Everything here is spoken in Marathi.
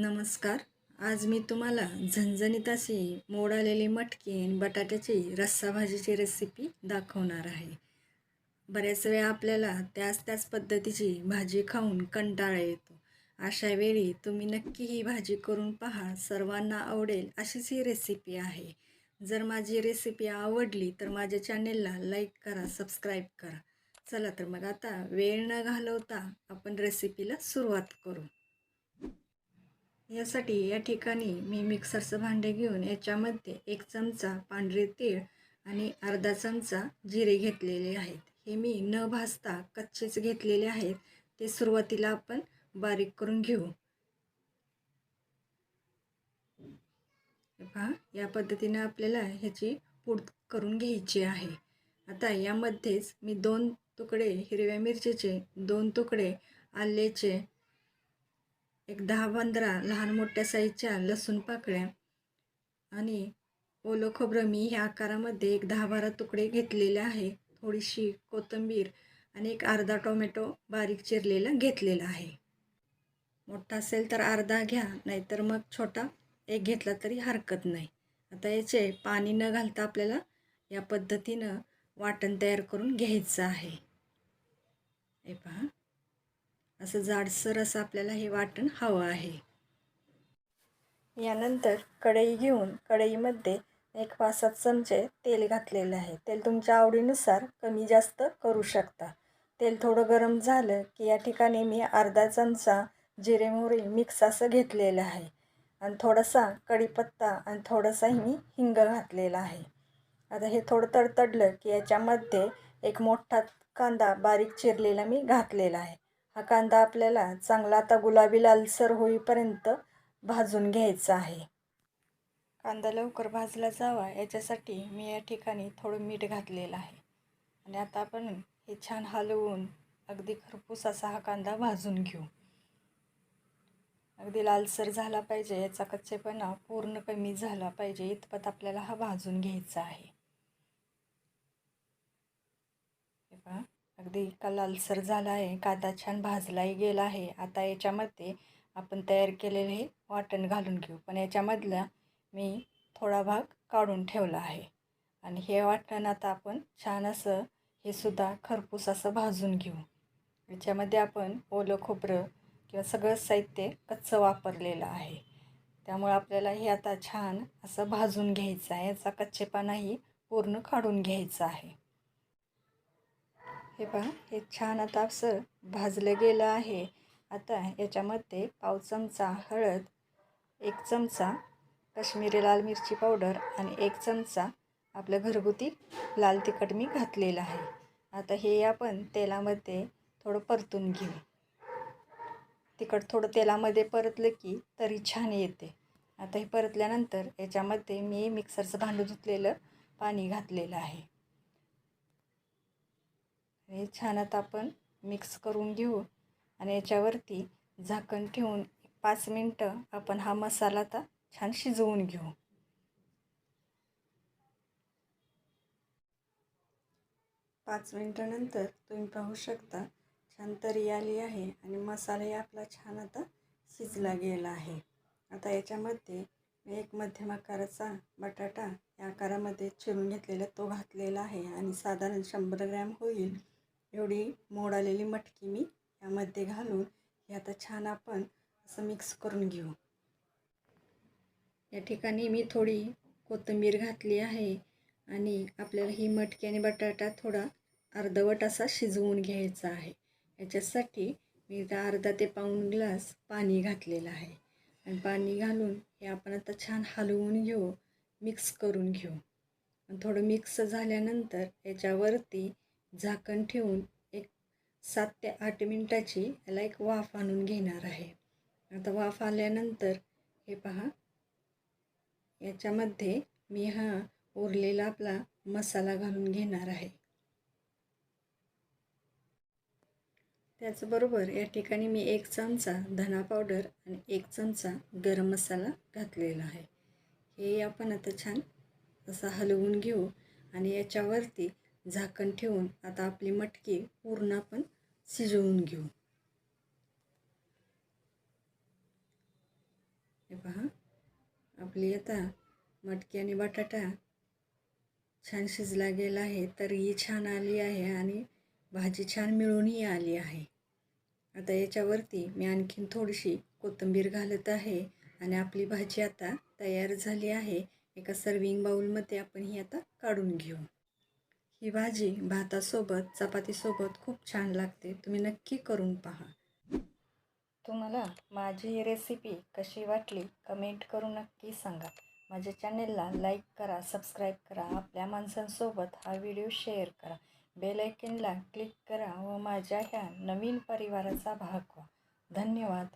नमस्कार. आज मी तुम्हाला झणझणीत अशी मोडालेली मटकी आणि बटाट्याची रस्सा भाजीची रेसिपी दाखवणार आहे. बऱ्याच वेळा आपल्याला त्याच त्याच पद्धतीची भाजी खाऊन कंटाळा येतो. अशा वेळी तुम्ही नक्की ही भाजी करून पहा सर्वांना आवडेल अशीच ही रेसिपी आहे. जर माझी रेसिपी आवडली तर माझ्या चॅनेलला लाईक करा सबस्क्राईब करा. चला तर मग आता वेळ न घालवता आपण रेसिपीला सुरुवात करू. यासाठी या ठिकाणी मी मिक्सरचं भांडे घेऊन याच्यामध्ये एक चमचा पांढरे तीळ आणि अर्धा चमचा जिरे घेतलेले आहेत. हे मी न भाजता कच्चेच घेतलेले आहेत. ते सुरुवातीला आपण बारीक करून घेऊ. पहा या पद्धतीने आपल्याला ह्याची पूड करून घ्यायची आहे. आता यामध्येच मी दोन तुकडे हिरव्या मिरचीचे दोन तुकडे आल्याचे एक दहा पंधरा लहान मोठ्या साईजच्या लसूण पाकळ्या आणि ओलं खोबरं मी ह्या आकारामध्ये एक दहा बारा तुकडे घेतलेले आहे. थोडीशी कोथिंबीर आणि एक अर्धा टोमॅटो बारीक चिरलेला घेतलेला आहे. मोठा असेल तर अर्धा घ्या नाहीतर मग छोटा एक घेतला तरी हरकत नाही. आता याचे पाणी न घालता आपल्याला या पद्धतीनं वाटण तयार करून घ्यायचं आहे. हे पहा. असं जाडसर असं आपल्याला हे वाटण हवं आहे. यानंतर कढई घेऊन कढईमध्ये एक पाच सात चमचे तेल घातलेलं आहे. तेल तुमच्या आवडीनुसार कमी जास्त करू शकता. तेल थोडं गरम झालं की या ठिकाणी मी अर्धा चमचा जिरे मोहरी मिक्स असं घेतलेलं आहे. आणि थोडासा कढीपत्ता आणि थोडासाही मी हिंग घातलेला आहे. आता हे थोडं तडतडलं की याच्यामध्ये एक मोठा कांदा बारीक चिरलेला मी घातलेला आहे. हा कांदा आपल्याला चांगला आता गुलाबी लालसर होईपर्यंत भाजून घ्यायचा आहे. कांदा लवकर भाजला जावा याच्यासाठी मी या ठिकाणी थोडं मीठ घातलेलं आहे. आणि आता आपण हे छान हलवून अगदी खरपूस असा हा कांदा भाजून घेऊ. अगदी लालसर झाला पाहिजे याचा कच्चेपणा पूर्ण कमी झाला पाहिजे इतपत आपल्याला हा भाजून घ्यायचा आहे. हे पहा. अगदी का लालसर झाला आहे. कांदा छान भाजलाही गेला आहे. आता याच्यामध्ये आपण तयार केलेले हे वाटण घालून घेऊ. पण याच्यामधला मी थोडा भाग काढून ठेवला आहे. आणि हे वाटण आता आपण छान असं हे सुद्धा खरपूस असं भाजून घेऊ. याच्यामध्ये आपण ओलं खोबरं किंवा सगळं साहित्य कच्चं वापरलेलं आहे. त्यामुळे आपल्याला हे आता छान असं भाजून घ्यायचं आहे. याचा कच्चेपणाही पूर्ण काढून घ्यायचा आहे. हे पहा हे छान आता असं भाजलं गेलं आहे. आता याच्यामध्ये पाव चमचा हळद एक चमचा काश्मीरी लाल मिरची पावडर आणि एक चमचा आपलं घरगुती लाल तिखट मी घातलेलं आहे. आता हे आपण तेलामध्ये थोडं परतून घेऊ. तिखट थोडं तेलामध्ये परतलं की तरी छान येते. आता हे परतल्यानंतर याच्यामध्ये मी मिक्सरचं भांडं धुतलेलं पाणी घातलेलं आहे. हे छान आता आपण मिक्स करून घेऊ. आणि याच्यावरती झाकण ठेवून पाच मिनटं आपण हा मसाला आता छान शिजवून घेऊ. पाच मिनटानंतर तुम्ही पाहू शकता छान तरी आली आहे आणि मसालाही आपला छान आता शिजला गेला आहे. आता याच्यामध्ये मी एक मध्यम आकाराचा बटाटा या आकारामध्ये चिरून घेतलेला तो घातलेला आहे आणि साधारण शंभर ग्रॅम होईल. एवढी मोड आलेली मटकी मी यामध्ये घालून हे आता छान आपण असं मिक्स करून घेऊ. या ठिकाणी मी थोडी कोथिंबीर घातली आहे आणि आपल्याला ही मटकी आणि बटाटा थोडा अर्धवट असा शिजवून घ्यायचा आहे. याच्यासाठी मी इथं अर्धा ते पाऊण ग्लास पाणी घातलेलं आहे. आणि पाणी घालून हे आपण आता छान हलवून घेऊ मिक्स करून घेऊ. आणि थोडं मिक्स झाल्यानंतर याच्यावरती झाकण ठेवून एक सात ते आठ मिनटाची याला एक वाफ आणून घेणार आहे. आता वाफ आल्यानंतर हे पहा. याच्यामध्ये मी हा उरलेला आपला मसाला घालून घेणार आहे. त्याचबरोबर या ठिकाणी मी एक चमचा धना पावडर आणि एक चमचा गरम मसाला घातलेला आहे. हे आपण आता छान असं हलवून घेऊ आणि याच्यावरती झाकण ठेवून आता आपली मटकी पूर्ण आपण शिजवून घेऊ. हे पहा आपली आता मटकी आणि बटाटा छान शिजला गेला आहे तरीही छान आली आहे आणि भाजी छान मिळूनही आली आहे. आता याच्यावरती मी आणखीन थोडीशी कोथिंबीर घालत आहे आणि आपली भाजी आता तयार झाली आहे. एका सर्विंग बाऊलमध्ये आपण ही आता काढून घेऊ. ही भाजी भातासोबत चपातीसोबत खूप छान लागते. तुम्ही नक्की करून पहा. तुम्हाला माझी ही रेसिपी कशी वाटली कमेंट करून नक्की सांगा. माझ्या चॅनेलला लाईक करा सबस्क्राईब करा आपल्या माणसांसोबत हा व्हिडिओ शेअर करा. बेल आयकनला क्लिक करा व माझ्या ह्या नवीन परिवाराचा भाग व्हा. धन्यवाद.